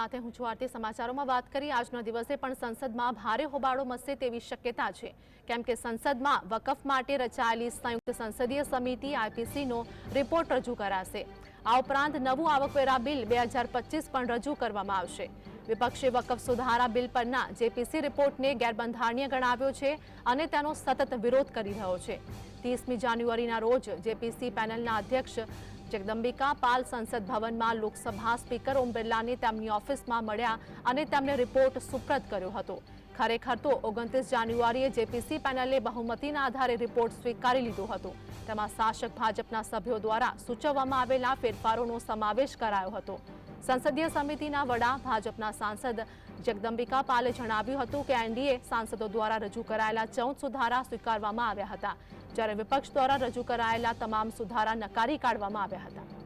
સાથે હું છું આરતી. સમાચારોમાં વાત કરી આજના દિવસે પણ સંસદમાં ભારે હોબાળો મચશે તેવી શક્યતા છે. કેમ કે સંસદમાં વકફ માટે રચાયેલી સંયુક્ત સંસદીય સમિતિ આઈપીસીનો રિપોર્ટ રજૂ કરાશે. આ ઉપરાંત નવું આવકવેરા બિલ બે પણ રજૂ કરવામાં આવશે. વિપક્ષે વકફ સુધારા બિલ પરના જેપીસી રિપોર્ટને ગેરબંધારણીય ગણાવ્યો છે અને તેનો સતત વિરોધ કરી રહ્યો છે. ત્રીસમી જાન્યુઆરીના રોજ જેપીસી પેનલના અધ્યક્ષ જગદંબિકા પાલ સંસદ ભવનમાં લોકસભા સ્પીકર ઓમ બિરલાને તેમની ઓફિસમાં મળ્યા અને તેમને રિપોર્ટ સુપ્રત કર્યો હતો. ખરેખર તો ઓગણત્રીસ જાન્યુઆરીએ જેપીસી પેનલે બહુમતીના આધારે રિપોર્ટ સ્વીકારી લીધો હતો. તેમાં શાસક ભાજપના સભ્યો દ્વારા સૂચવવામાં આવેલા ફેરફારોનો સમાવેશ કરાયો હતો. સંસદીય સમિતિના વડા ભાજપના સાંસદ જગદંબિકા પાલે જણાવ્યું હતું કે એનડીએ સાંસદો દ્વારા રજૂ કરાયેલા ચૌદ સુધારા સ્વીકારવામાં આવ્યા હતા, જ્યારે વિપક્ષ દ્વારા રજૂ કરાયેલા તમામ સુધારા નકારી કાઢવામાં આવ્યા હતા.